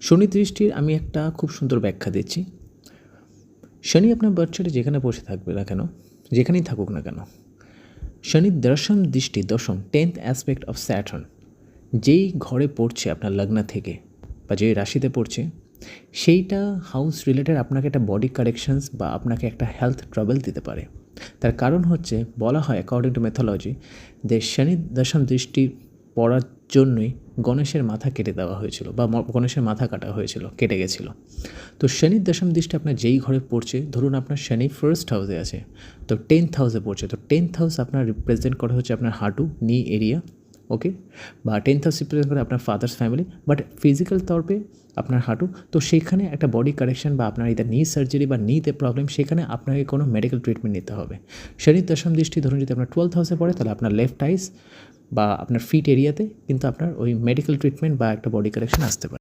শনি দৃষ্টির আমি একটা খুব সুন্দর ব্যাখ্যা দিচ্ছি। শনি আপনার বাচ্চাটা যেখানে বসে থাকবে না কেন, যেখানেই থাকুক না কেন শনির দশম দৃষ্টি, দশম টেন্থ অ্যাসপেক্ট অফ স্যাটার্ন যেই ঘরে পড়ছে আপনার লগ্ন থেকে বা যেই রাশিতে পড়ছে, সেইটা হাউস রিলেটেড আপনাকে একটা বডি কারেকশনস বা আপনাকে একটা হেলথ ট্রাবল দিতে পারে। তার কারণ হচ্ছে, বলা হয় অ্যাকর্ডিং টু মেথোলজি যে শনি দশম দৃষ্টি পড়ার জন্যই গণেশের মাথা কেটে দেওয়া হয়েছিল বা গণেশের মাথা কাটা হয়েছিল, কেটে গেছিল। তো শনির দশম দৃষ্টি আপনার যেই ঘরে পড়ছে, ধরুন আপনার শনি ফার্স্ট হাউসে আছে, তো টেন্থ হাউসে পড়ছে, তো টেন্থ হাউস আপনার রিপ্রেজেন্ট করা হচ্ছে আপনার হাঁটু নি এরিয়া ওকে বা টেন্থ হাউস রিপ্রেজেন্ট করে আপনার ফাদার্স ফ্যামিলি বাট ফিজিক্যাল তরফে আপনার হাঁটু, তো সেখানে একটা বডি কারেকশন বা আপনার ইদার নি সার্জারি বা নিতে প্রবলেম সেখানে আপনাকে কোনো মেডিকেল ট্রিটমেন্ট নিতে হবে। শনির দশম দৃষ্টি ধরুন যদি আপনার টুয়েলথ হাউসে পড়ে, তাহলে আপনার লেফট আইস বা আপনার ফিট এরিয়াতে কিন্তু আপনার ওই মেডিকেল ট্রিটমেন্ট বা একটা বডি কারেকশন আসতে পারে।